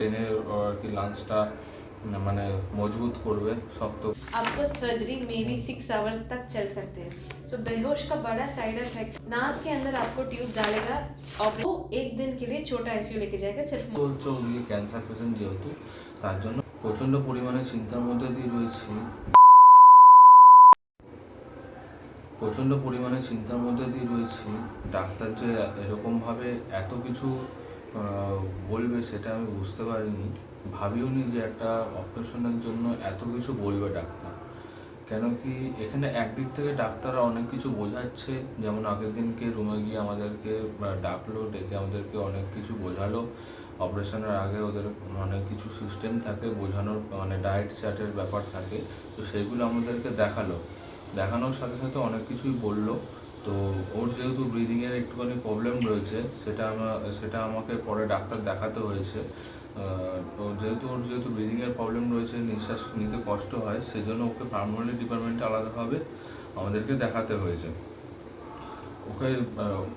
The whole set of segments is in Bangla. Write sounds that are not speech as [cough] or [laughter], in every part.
ট্রেনের আর কি লাঞ্চটা মানে মজবুত করবে শক্ত आपको सर्जरी में भी सिक्स आवर्स तक चल सकते हैं तो बेहोश का बड़ा साइड इफेक्ट नाक के अंदर आपको ट्यूब डालेगा और वो एक दिन के लिए छोटा आईसीयू लेके जाएगा सिर्फ তো হচ্ছে উনি ক্যান্সার পেশেন্ট যেহেতু তার জন্য প্রচণ্ড পরিমাণে চিন্তার মধ্যে দিয়ে রয়েছি প্রচণ্ড পরিমাণে চিন্তার মধ্যে দিয়ে রয়েছি ডাক্তার যে এরকমভাবে এত কিছু আহ, বলবে সেটা আমি বুঝতে পারিনি। ভাবিওনি যে একটা অপারেশনের জন্য এত কিছু বলবে ডাক্তার। কেন কি এখানে একদিক থেকে ডাক্তাররা অনেক কিছু বোঝাচ্ছে। যেমন আগের দিনকে রুমে গিয়ে আমাদেরকে ডাকলো, ডেকে আমাদেরকে অনেক কিছু বোঝালো। অপারেশনের আগে ওদের অনেক কিছু সিস্টেম থাকে, বোঝানোর মানে ডায়েট চার্টের ব্যাপার থাকে। তো সেগুলো আমাদেরকে দেখাল। দেখানোর সাথে সাথে অনেক কিছুই বলল। তো ওর যেহেতু ব্রিদিংয়ের একটুখানি প্রবলেম রয়েছে, সেটা আমার, সেটা আমাকে পরে ডাক্তার দেখাতে হয়েছে। তো যেহেতু ওর যেহেতু ব্রিদিংয়ের প্রবলেম রয়েছে, নিঃশ্বাস নিতে কষ্ট হয়, সেজন্য ওকে পার্মানেন্ট ডিপার্টমেন্টে আলাদাভাবে আমাদেরকে দেখাতে হয়েছে। ওকে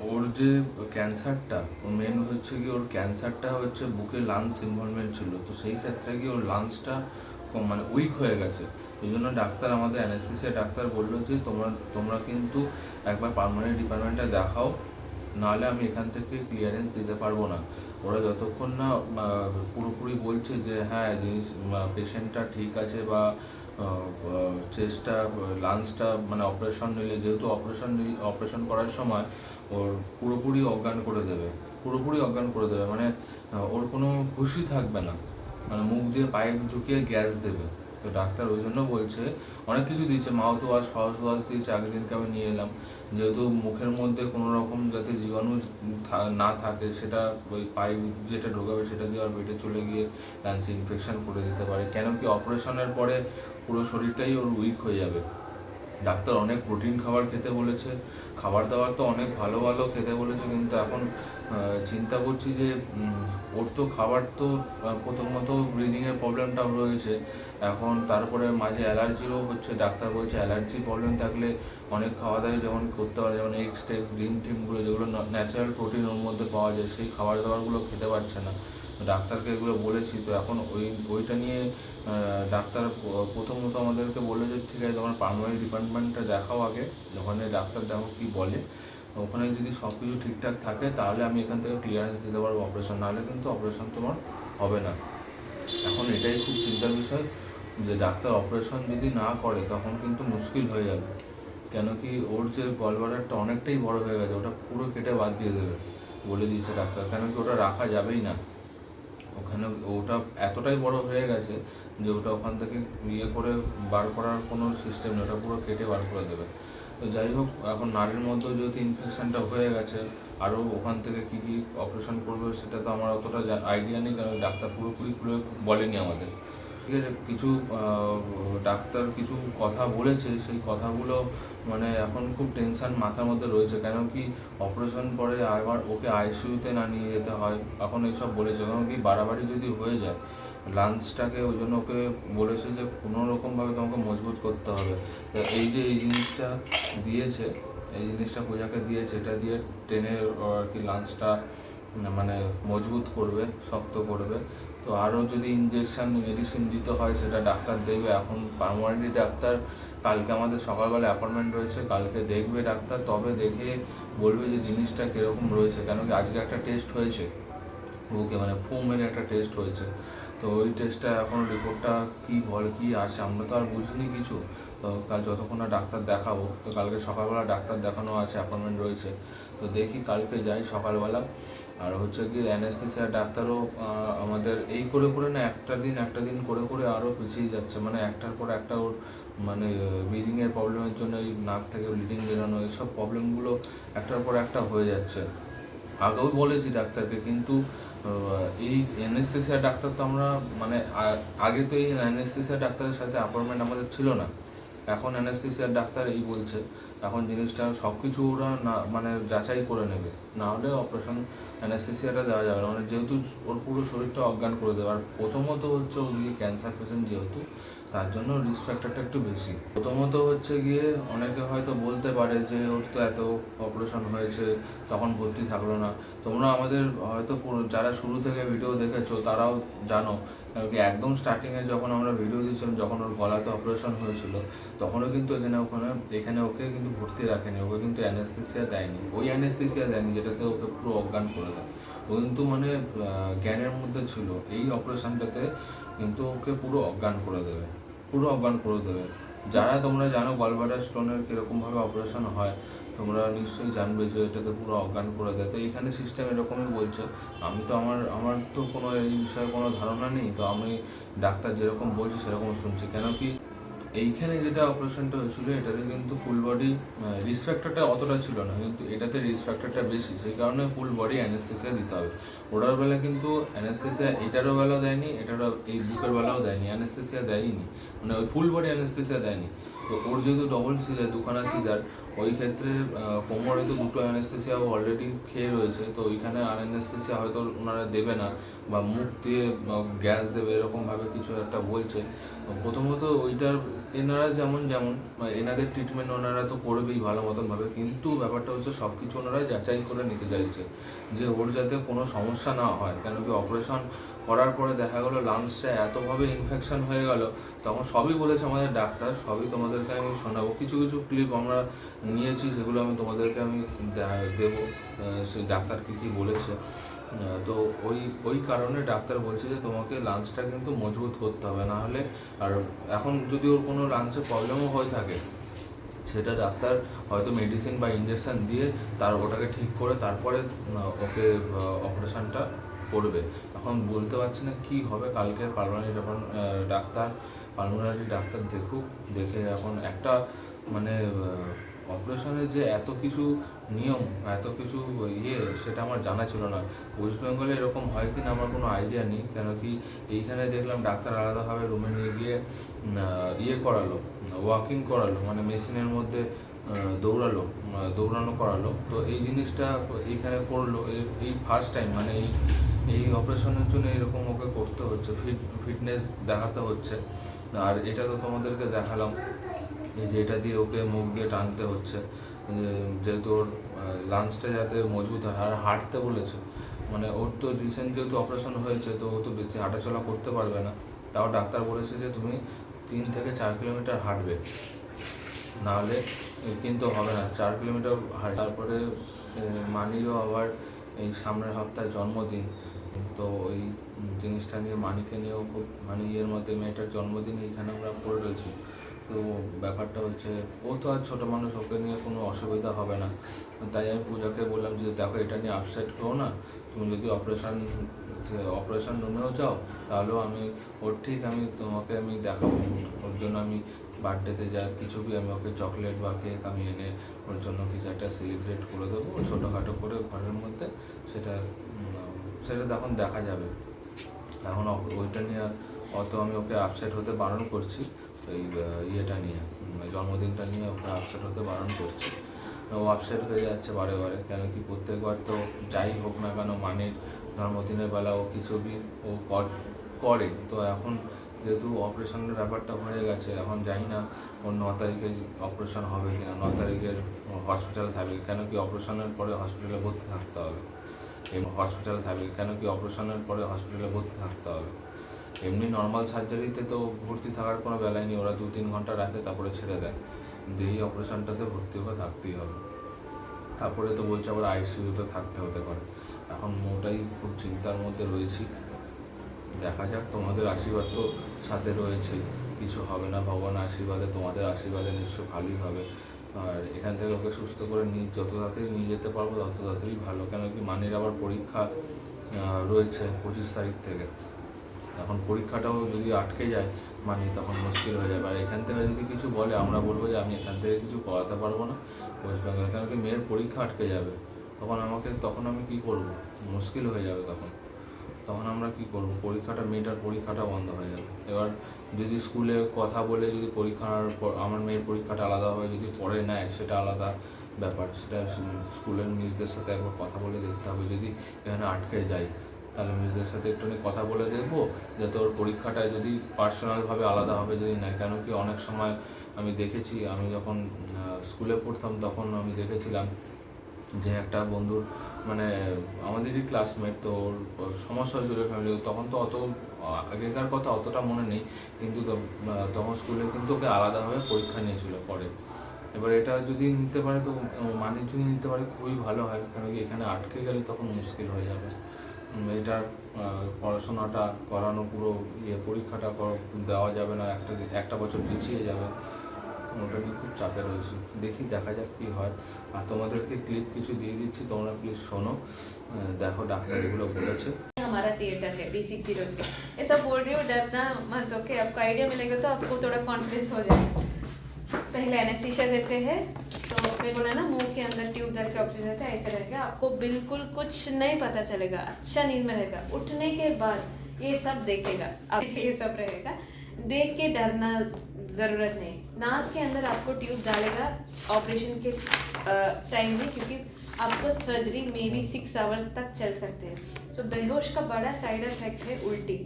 ওর যে ক্যান্সারটা ওর মেন হচ্ছে কি, ওর ক্যান্সারটা হচ্ছে বুকে লাংস ইনভলভমেন্ট ছিল। তো সেই ক্ষেত্রে কি ওর লাংসটা মানে উইক হয়ে গেছে। এই জন্য ডাক্তার আমাদের অ্যানেস্থেসিয়া ডাক্তার বলল যে, তোমরা তোমরা কিন্তু একবার পার্মানেন্ট ডিপার্টমেন্টে দেখাও, নাহলে আমি এখান থেকে ক্লিয়ারেন্স দিতে পারব না। ওরা যতক্ষণ না পুরোপুরি বলছে যে হ্যাঁ জিনিস পেশেন্টটা ঠিক আছে বা চেস্টটা লাংসটা মানে অপারেশন নিলে, যেহেতু অপারেশন অপারেশন করার সময় ওর পুরোপুরি অজ্ঞান করে দেবে, পুরোপুরি অজ্ঞান করে দেবে মানে ওর কোনো খুশি থাকবে না। মানে মুখ দিয়ে পাইপ ঢুকিয়ে গ্যাস দেবে। তো ডাক্তার ওই জন্য বলছে, অনেক কিছু দিয়েছে মাউথ ওয়াশ ফাউস ওয়াশ দিয়েছে, আগের দিনকে আমি নিয়ে এলাম। যেহেতু মুখের মধ্যে কোনো রকম যাতে জীবাণু না থাকে, সেটা ওই পাইপ যেটা ঢোকাবে সেটা দিয়ে আর পেটে চলে গিয়ে ল্যান্সে ইনফেকশন করে দিতে পারে। কেন কি অপারেশনের পরে পুরো শরীরটাই ওর উইক হয়ে যাবে। ডাক্তার অনেক প্রোটিন খাবার খেতে বলেছে, খাবার দাবার তো অনেক ভালো ভালো খেতে বলেছে, কিন্তু এখন চিন্তা করছি যে ওর তো খাবার তো প্রথমত ব্রিদিংয়ের প্রবলেমটাও রয়েছে। এখন তারপরে মাঝে অ্যালার্জিরও হচ্ছে, ডাক্তার বলছে অ্যালার্জি প্রবলেম থাকলে অনেক খাওয়া দাওয়া যেমন করতে পারে, যেমন এগস টেক্স, ডিম, টিমগুলো যেগুলো ন্যাচারাল প্রোটিন ওর মধ্যে পাওয়া যায়, সেই খাবার দাবারগুলো খেতে পারছে না। ডাক্তারকে এগুলো বলেছি, তো এখন ওই, ওইটা নিয়ে ডাক্তার প্রথমত আমাদেরকে বলল যে, ঠিক আছে, তোমার পার্মানেন্ট ডিপার্টমেন্টটা দেখাও আগে, ওখানে ডাক্তার দেখো কী বলে। ওখানে যদি সব কিছু ঠিকঠাক থাকে, তাহলে আমি এখান থেকে ক্লিয়ারেন্স দিতে পারব অপারেশন নাহলে কিন্তু অপারেশন তোমার হবে না। এখন এটাই খুব চিন্তার বিষয়, যে ডাক্তার অপারেশন যদি না করে, তখন কিন্তু মুশকিল হয়ে যাবে। কেন কি, ওর যে গলবাডারটা অনেকটাই বড় হয়ে গেছে, ওটা পুরো কেটে বাদ দিয়ে দেবে, বলে দিয়েছে ডাক্তার। কেন কি, ওটা রাখা যাবেই না। ওখানে ওটা এতটাই বড় হয়ে গেছে যে ওটা ওখান থেকে ইয়ে করে বার করার কোনো সিস্টেম নেই, ওটা পুরো কেটে বার করে দেবে। তো যাই হোক, এখন নারীর মধ্যেও যেহেতু ইনফেকশানটা হয়ে গেছে আরও ওখান থেকে কী কী অপারেশন করবে সেটা তো আমার অতটা আইডিয়া নেই, কারণ ডাক্তার পুরোপুরি খুলে বলেনি আমাদের। ঠিক আছে, কিছু ডাক্তার কিছু কথা বলেছে, সেই কথাগুলো মানে এখন খুব টেনশান মাথার মধ্যে রয়েছে। কেন কি অপারেশন পরে আবার ওকে আইসিইউতে না নিয়ে যেতে হয়, এখন এইসব বলেছে। কারণ কি বাড়াবাড়ি যদি হয়ে যায় লাঞ্চটাকে ওই জন্য ওকে বলেছে যে কোনো রকমভাবে তোমাকে মজবুত করতে হবে। এই যে, এই জিনিসটা দিয়েছে, এই জিনিসটা পূজাকে দিয়েছে, এটা দিয়ে ট্রেনের আর কি লাঞ্চটা মানে মজবুত করবে, শক্ত করবে। তো আরও যদি ইঞ্জেকশন মেডিসিন দিতে হয়, সেটা ডাক্তার দেবে। এখন পার্মানেন্টলি ডাক্তার, কালকে আমাদের সকালবেলা অ্যাপয়েন্টমেন্ট রয়েছে, কালকে দেখবে ডাক্তার। তবে দেখে বলবে যে জিনিসটা কীরকম রয়েছে কেন কি আজকে একটা টেস্ট হয়েছে। ওকে মানে ফোমের একটা টেস্ট হয়েছে। তো ওই টেস্টটা এখন রিপোর্টটা কী বল, কী আসে, আমরা তো আর বুঝিনি কিছু। তো কাল যতক্ষণ না ডাক্তার দেখাবো, তো কালকে সকালবেলা ডাক্তার দেখানো আছে অ্যাপয়েন্টমেন্ট রয়েছে। তো দেখি কালকে যাই সকালবেলা। আর হচ্ছে কি অ্যানেস্থেসিয়া ডাক্তারও আমাদের এই করে করে না একটা দিন একটা দিন করে করে আরও পিছিয়ে যাচ্ছে। মানে একটার পর একটা ওর মানে ব্রিদিংয়ের প্রবলেমের জন্য এই নাক থেকে ব্লিডিং বেরোনো এইসব প্রবলেমগুলো একটার পর একটা হয়ে যাচ্ছে। আগেও বলেছি ডাক্তারকে, কিন্তু এই অ্যানেস্থেসিয়া ডাক্তার তো আমরা মানে আগে তো এই অ্যানেস্থেসিয়া ডাক্তারের সাথে অ্যাপয়েন্টমেন্ট আমাদের ছিল না। এখন অ্যানেস্থেসিয়ার ডাক্তার এই বলছে, এখন জিনিসটা সব কিছু ওরা না মানে যাচাই করে নেবে। না হলে অপারেশন অ্যানাস্থেসিয়াটা দেওয়া যাবে না। মানে যেহেতু ওর পুরো শরীরটা অজ্ঞান করে দেবে। আর প্রথমত হচ্ছে ও গিয়ে ক্যান্সার পেশেন্ট যেহেতু, তার জন্য রিস্ক ফ্যাক্টরটা একটু বেশি। প্রথমত হচ্ছে গিয়ে অনেকে হয়তো বলতে পারে যে, ওর তো এত অপারেশন হয়েছে, তখন ভর্তি থাকল না। তোমরা আমাদের হয়তো যারা শুরু থেকে ভিডিও দেখেছ, তারাও জানো কারণ একদম স্টার্টিংয়ে যখন আমরা ভিডিও দিয়েছিলাম, যখন ওর গলাতে অপারেশন হয়েছিল, তখনও কিন্তু এখানে ওখানে, এখানে ওকে কিন্তু ভর্তি রাখেনি, ওকে কিন্তু অ্যানেস্থেসিয়া দেয়নি। ওই অ্যানেস্থেসিয়া দেয়নি, যেটাতে ওকে পুরো অজ্ঞান করে দেয়। ও কিন্তু মানে জ্ঞানের মধ্যে ছিল, এই অপারেশনটাতে কিন্তু ওকে পুরো অজ্ঞান করে দেবে, পুরো অজ্ঞান করে দেবে। যারা তোমরা জানো গলবাটার স্টোনের কীরকমভাবে অপারেশন হয় তোমরা নিশ্চয়ই জানবে যে এটাতে পুরো অজ্ঞান করে দেয়। তো এখানে সিস্টেম এরকমই বলছে। আমি তো আমার আমার তো কোনো এই বিষয়ে কোনো ধারণা নেই। তো আমি ডাক্তার যেরকম বলছে সেরকম শুনছি। কেন কি এইখানে যেটা অপারেশনটা হয়েছিল, এটাতে কিন্তু ফুল বডি রিস্ক ফ্যাক্টরটা অতটা ছিল না। কিন্তু এটাতে রিস্ক ফ্যাক্টরটা বেশি। সেই কারণে ফুল বডি অ্যানেস্থেসিয়া দিতে হবে। ওটার বেলা কিন্তু অ্যানেস্থেসিয়া এটারও বেলাও দেয়নি, এটারও এই বুকের বেলাও দেয়নি অ্যানেস্থেসিয়া দেয়নি মানে ওই ফুল বডি অ্যানেস্থেসিয়া দেয়নি। তো ওর যেহেতু ডবল সিজার দুখানা সিজার ওই ক্ষেত্রে কোমরে তো দুটো অ্যানেস্থেসিয়া অলরেডি খেয়ে রয়েছে, তো ওইখানে আর অ্যানেস্থেসিয়া হয়তো ওনারা দেবে না বা মুখ দিয়ে গ্যাস দেবে, এরকমভাবে কিছু একটা বলছে। প্রথমত ওইটার, এনারা যেমন যেমন এনাদের ট্রিটমেন্ট ওনারা তো করবেই ভালো মতনভাবে কিন্তু ব্যাপারটা হচ্ছে সব কিছু ওনারা যাচাই করে নিতে চাইছে, যে ওর যাতে কোনো সমস্যা না হয়। কেন কি অপারেশন করার পরে দেখা গেলো লাংসটা এতভাবে ইনফেকশন হয়ে গেল, তখন সবই বলেছে আমাদের ডাক্তার, সবই তোমাদেরকে আমি শোনাবো। কিছু কিছু ক্লিপ আমরা নিয়েছি, সেগুলো আমি তোমাদেরকে আমি দেবো। সে ডাক্তার কী কী বলেছে। তো ওই ওই কারণে ডাক্তার বলছে যে, তোমাকে লাঞ্চটা কিন্তু মজবুত করতে হবে। না হলে আর এখন যদি ওর কোনো লাঞ্চে প্রবলেমও হয়ে থাকে, সেটা ডাক্তার হয়তো মেডিসিন বা ইঞ্জেকশান দিয়ে তার ওটাকে ঠিক করে তারপরে ওকে অপারেশানটা করবে। এখন বলতে পারছি না কি হবে। কালকে পালমারি যখন ডাক্তার পালমারি ডাক্তার দেখুক, দেখে এখন একটা মানে অপারেশনের যে এত কিছু নিয়ম এত কিছু ইয়ে সেটা আমার জানা ছিল না। ওয়েস্ট বেঙ্গলে এরকম হয় কি না আমার কোনো আইডিয়া নেই, কেন কি এইখানে দেখলাম ডাক্তার আলাদাভাবে রুমে নিয়ে গিয়ে ইয়ে করালো ওয়াকিং করালো মানে মেশিনের মধ্যে দৌড়ালো দৌড়ানো করালো। তো এই জিনিসটা এইখানে করল, এই- ফার্স্ট টাইম মানে এই এই অপারেশনের জন্য এরকম ওকে করতে হচ্ছে ফিট ফিটনেস দেখাতে হচ্ছে। আর এটা তো তোমাদেরকে দেখালাম। যে এটা দিয়ে ওকে মুখ দিয়ে টানতে হচ্ছে যেহেতু ওর লাঞ্চটা যাতে মজবুত হয়, আর হাঁটতে বলেছে মানে ওর তো রিসেন্ট যেহেতু অপারেশন হয়েছে, তো ও তো বেশি হাঁটাচলা করতে পারবে না, তাও ডাক্তার বলেছে যে তুমি তিন থেকে চার কিলোমিটার হাঁটবে, নাহলে কিন্তু হবে না, চার কিলোমিটার হাঁটার তারপরে মানিরও আবার এই সামনের সপ্তাহে জন্মদিন, তো ওই জিনিসটা নিয়ে মানিকে নিয়েও খুব মানে ইয়ের মধ্যে, মেয়েটার জন্মদিন এইখানে আমরা পড়ে রয়েছি তো ব্যাপারটা হচ্ছে, ও তো আর ছোটো মানুষ, ওকে নিয়ে কোনো অসুবিধা হবে না। তাই আমি পূজাকে বললাম যে, দেখো, এটা নিয়ে আপসাইড করো না। তুমি যদি অপারেশন অপারেশন রুমেও যাও, তাহলেও আমি, ওর ঠিক আমি তোমাকে আমি দেখাবো। ওর জন্য আমি বার্থডেতে যা কিছু কি আমি ওকে চকলেট বা কেক আমি এনে ওর জন্য কিছু একটা সেলিব্রেট করে দেবো ছোটোখাটো করে ঘরের মধ্যে। সেটা সেটা তখন দেখা যাবে। এখন ওইটা নিয়ে অত আমি ওকে আপসেট হতে বারণ করছি। এই ইয়েটা নিয়ে জন্মদিনটা নিয়ে ওকে আপসেট হতে বারণ করছে। ও আপসেট হয়ে যাচ্ছে বারে বারে, কেন কি প্রত্যেকবার তো যাই হোক না কেন মানের জন্মদিনের বেলা ও কিছু ও কর- তো এখন যেহেতু অপারেশনের ব্যাপারটা হয়ে গেছে, এখন জানি না ওর ন তারিখে অপারেশন হবে কিনা, ন তারিখের হসপিটাল থাকবে, কেন কি অপারেশনের পরে হসপিটালে ভর্তি থাকতে হবে? এবং হসপিটাল থাকবে, কেন কি অপারেশনের পরে হসপিটালে ভর্তি থাকতে হবে? এমনি নর্মাল সার্জারিতে তো ভর্তি থাকার কোনো বেলায় নেই। ওরা দু তিন ঘণ্টা রাখে, তারপরে ছেড়ে দেয়। কিন্তু এই অপারেশনটাতে ভর্তি হয়ে থাকতেই হবে। তারপরে তো বলছে আবার আইসিইউতে থাকতে হতে পারে। এখন মোটাই খুব চিন্তার মধ্যে রয়েছি। দেখা যাক, তোমাদের আশীর্বাদ তো সাথে রয়েছে। কিছু হবে না ভগবান আশীর্বাদে, তোমাদের আশীর্বাদে নিশ্চয় ভালোই হবে। আর এখান থেকে ওকে সুস্থ করে নিয়ে, যত তাড়াতাড়ি নিয়ে যেতে পারব, তত তাড়াতাড়ি ভালো। কেন কি মানের আবার পরীক্ষা রয়েছে পঁচিশ তারিখ থেকে। এখন পরীক্ষাটাও যদি আটকে যায় মানে তখন মুশকিল হয়ে যাবে। আর এখান থেকে যদি কিছু বলে, আমরা বলব যে, আমি এখান থেকে কিছু করাতে পারব না ওয়েস্ট বেঙ্গল কেন কি মেয়ের পরীক্ষা আটকে যাবে। তখন আমাকে, তখন আমি কি করব? মুশকিল হয়ে যাবে তখন। তখন আমরা কি করব? পরীক্ষাটা, মেয়েটার পরীক্ষাটা বন্ধ হয়ে যাবে। এবার যদি স্কুলে কথা বলে, যদি পরীক্ষার পর আমার মেয়ের পরীক্ষাটা আলাদা আলাদাভাবে যদি পড়ে নেয়, সেটা আলাদা ব্যাপার। সেটা স্কুলের মিসদের সাথে একবার কথা বলে দেখতে হবে। যদি এখানে আটকে যাই তাহলে মিসদের সাথে একটুখানি কথা বলে দেখব, যাতে ওর পরীক্ষাটা যদি পার্সোনালভাবে আলাদা হবে, যদি নেয় কেন কি অনেক সময় আমি দেখেছি, আমি যখন স্কুলে পড়তাম তখন আমি দেখেছিলাম যে একটা বন্ধুর মানে আমাদেরই ক্লাসমেট তো ওর সমস্যা হয়েছিল ফ্যামিলি তখন তো অত, আগেকার কথা অতটা মনে নেই, কিন্তু তখন স্কুলে কিন্তু ওকে আলাদাভাবে পরীক্ষা নিয়েছিল পরে। এবার এটা যদি নিতে পারে তো মানের যদি নিতে পারে খুবই ভালো হয় কারণ কি এখানে আটকে গেলে তখন মুশকিল হয়ে যাবে। উম, এটার আহ, পড়াশোনাটা করানো পুরো ইয়ে পরীক্ষাটা কর- দেওয়া যাবে না একটা একটা বছর পিছিয়ে যাবে ওটা নিয়ে খুব চাপে রয়েছে দেখি দেখা যাক কী হয় আর তোমাদেরকে ক্লিপ কিছু দিয়ে দিচ্ছি তোমরা প্লিজ শোনো আহ, দেখো ডাক্তার এগুলো বলেছে हमारा थिएटर है बी सिक्स जीरो थ्री ये सब बोल रही हूँ डरना मत ओके आपको आइडिया मिलेगा तो आपको थोड़ा कॉन्फिडेंस हो जाएगा पहले एनेस्थीसिया देते हैं तो मैं बोला ना मुँह के अंदर ट्यूब डाल के ऑक्सीजन हैं, ऐसे रहेगा आपको बिल्कुल कुछ नहीं पता चलेगा। अच्छा नींद में रहेगा। उठने के बाद ये सब देखेगा। अब ये सब रहेगा। देख के डरना ज़रूरत नहीं। नाक के अंदर आपको ट्यूब डालेगा ऑपरेशन के टाइम में, क्योंकि आपको surgery maybe six hours तक चल सकते हैं। तो बेहोश का बड़ा साइड इफ़ेक्ट है उल्टी।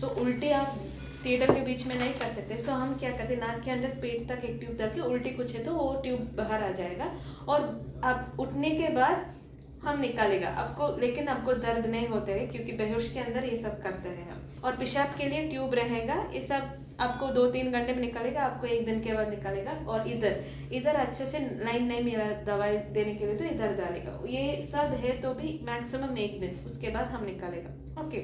सो उल्टी आप थिएटर के बीच में नहीं कर सकते। सो हम क्या करते नाक के अंदर पेट तक एक ट्यूब डाल के उल्टी कुछ है तो वो ट्यूब बाहर आ जाएगा। और आप उठने के बाद हम निकालेगा। आपको, लेकिन आपको दर्द नहीं होता है, क्योंकि बेहोश के अंदर ये सब करते हैं हम। और पेशाब के लिए ट्यूब रहेगा, ये सब आपको दो तीन घंटे में निकालेगा, आपको एक दिन के बाद निकालेगा। और इधर इधर अच्छे से लाइन नहीं मिला दवाई देने के लिए तो इधर डालेगा। ये सब है तो भी मैक्सिमम एक दिन, उसके बाद हम निकालेगा। ओके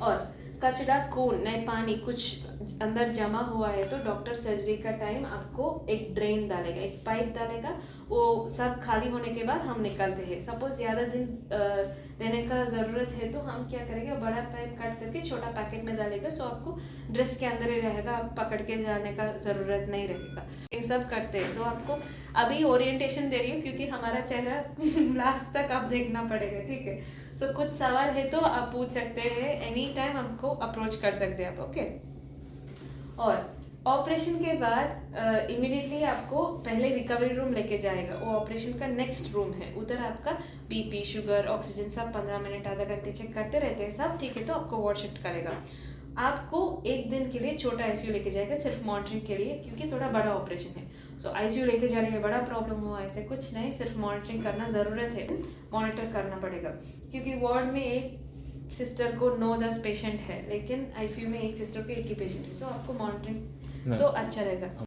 और कचरा खून नहीं पानी, कुछ अंदर जमा हुआ है तो डॉक्टर सर्जरी का टाइम आपको एक ड्रेन डालेगा, एक पाइप डालेगा। वो सब खाली होने के बाद हम निकालते हैं। सपोज़ ज़्यादा दिन रहने का ज़रूरत है तो हम क्या करेंगे? बड़ा पाइप काट करके छोटा पैकेट में डालेगा सो आपको ड्रेस के अंदर ही रहेगा। आप पकड़ के जाने का ज़रूरत नहीं रहेगा। इन सब करते हैं। सो आपको अभी ओरिएंटेशन दे रही हूँ क्योंकि हमारा चेहरा [laughs] लास्ट तक आप देखना पड़ेगा, ठीक है? सो कुछ सवाल है तो आप पूछ सकते हैं। एनी टाइम हमको अप्रोच कर सकते हैं आप ओके और ऑपरेशन के बाद इमीडिएटली आपको पहले रिकवरी रूम लेके जाएगा। वो ऑपरेशन का नेक्स्ट रूम है। उधर आपका बीपी शुगर ऑक्सीजन सब पंद्रह मिनट आधा घंटे चेक करते रहते हैं। सब ठीक है तो आपको वार्ड शिफ्ट करेगा। आपको एक दिन के लिए छोटा आईसीयू लेके जाएगा, सिर्फ़ मॉनिटरिंग के लिए, क्योंकि थोड़ा बड़ा ऑपरेशन है। सो आईसीयू लेके जा रहे हैं, बड़ा प्रॉब्लम हुआ, ऐसे कुछ नहीं, सिर्फ़ मॉनिटरिंग करना ज़रूरत है। मॉनिटर करना पड़ेगा। क्योंकि वार्ड में एक सिस्टर को नौ दस पेशेंट है लेकिन आईसीयू में एक सिस्टर को एक ही पेशेंट है सो आपको मॉनिटरिंग तो अच्छा रहेगा।